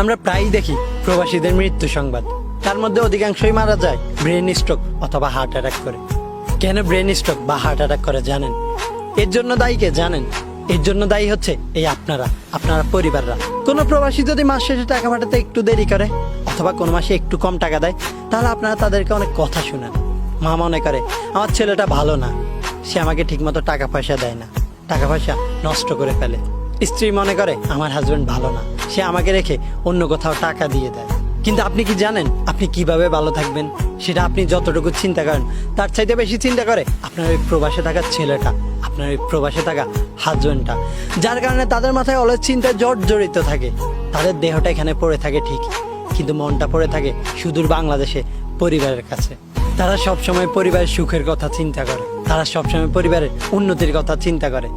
আমরা প্রায়ই দেখি প্রবাসীদের মৃত্যু সংবাদ। তার মধ্যে অধিকাংশই মারা যায় ব্রেন স্ট্রোক অথবা হার্ট অ্যাটাক করে। কেন ব্রেন স্ট্রোক বা হার্ট অ্যাটাক করে জানেন? এর জন্য দায়ী কে জানেন? এর জন্য দায়ী হচ্ছে এই আপনারা আপনারা পরিবাররা। কোনো প্রবাসী যদি মাস শেষে টাকা পাঠাতে একটু দেরি করে অথবা কোনো মাসে একটু কম টাকা দেয়, তাহলে আপনারা তাদেরকে অনেক কথা শোনান। মা মনে করে, আমার ছেলেটা ভালো না। সে আমাকে ঠিকমতো টাকা পয়সা দেয় না। টাকা পয়সা নষ্ট করে ফেলে। স্ত্রী মনে করে, আমার হাজবেন্ড ভালো না। সে আমাকে রেখে অন্য কোথাও টাকা দিয়ে দেয়। কিন্তু আপনি কি জানেন, আপনি কীভাবে ভালো থাকবেন? সেটা আপনি যতটুকু চিন্তা করেন, তার চাইতে বেশি চিন্তা করে আপনার ওই প্রবাসে থাকা ছেলেটা, আপনার ওই প্রবাসে থাকা হাজবেন্ডটা যার কারণে তাদের মাথায় অলস চিন্তায় জট জড়িত থাকে। তাদের দেহটা এখানে পড়ে থাকে ঠিক, কিন্তু মনটা পড়ে থাকে সুদূর বাংলাদেশে পরিবারের কাছে। তারা সবসময় পরিবারের সুখের কথা চিন্তা করে। তারা সবসময় পরিবারের উন্নতির কথা চিন্তা করে।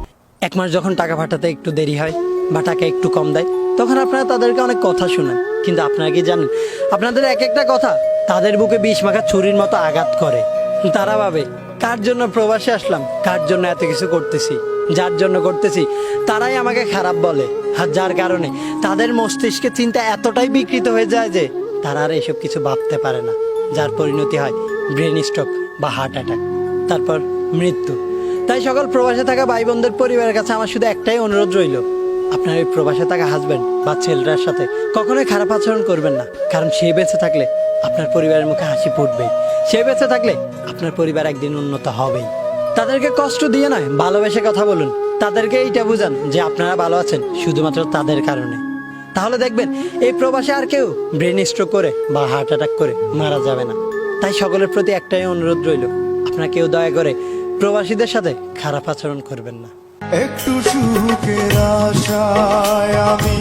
এক মাস যখন টাকা পাঠাতে একটু দেরি হয় বা টাকা একটু কম দেয় তখন আপনারা তাদেরকে অনেক কথা শোনান। কিন্তু আপনারা কি জানেন? আপনাদের এক একটা কথা তাদের বুকে বিষ মাখা ছুরির মতো আঘাত করে। তারা ভাবে, কার জন্য প্রবাসে আসলাম? কার জন্য এত কিছু করতেছি? যার জন্য করতেছি? তারাই আমাকে খারাপ বলে। আর যার কারণে তাদের মস্তিষ্কে চিন্তা এতটাই বিকৃত হয়ে যায় যে তারা আর এসব কিছু ভাবতে পারে না। যার পরিণতি হয় ব্রেন স্ট্রোক বা হার্ট অ্যাটাক। তারপর মৃত্যু। তাই সকল প্রবাসে থাকা ভাই বোনদের পরিবারের কাছে আমার শুধু একটাই অনুরোধ রইল আপনার এই প্রবাসে থাকা হাজবেন্ড বা ছেলেটার সাথে কখনোই খারাপ আচরণ করবেন না। কারণ সে বেঁচে থাকলে আপনার পরিবারের মুখে হাসি ফুটবেই। সে বেঁচে থাকলে আপনার পরিবার একদিন উন্নত হবেই। তাদেরকে কষ্ট দিয়ে নয়, ভালোবেসে কথা বলুন। তাদেরকে এইটা বুঝান যে আপনারা ভালো আছেন শুধুমাত্র তাদের কারণে। তাহলে দেখবেন, এই প্রবাসে আর কেউ ব্রেন স্ট্রোক করে বা হার্ট অ্যাটাক করে মারা যাবে না। তাই সকলের প্রতি একটাই অনুরোধ রইল, আপনারা কেউ দয়া করে প্রবাসীদের সাথে খারাপ আচরণ করবেন না। একটু সুখের আশায় আমি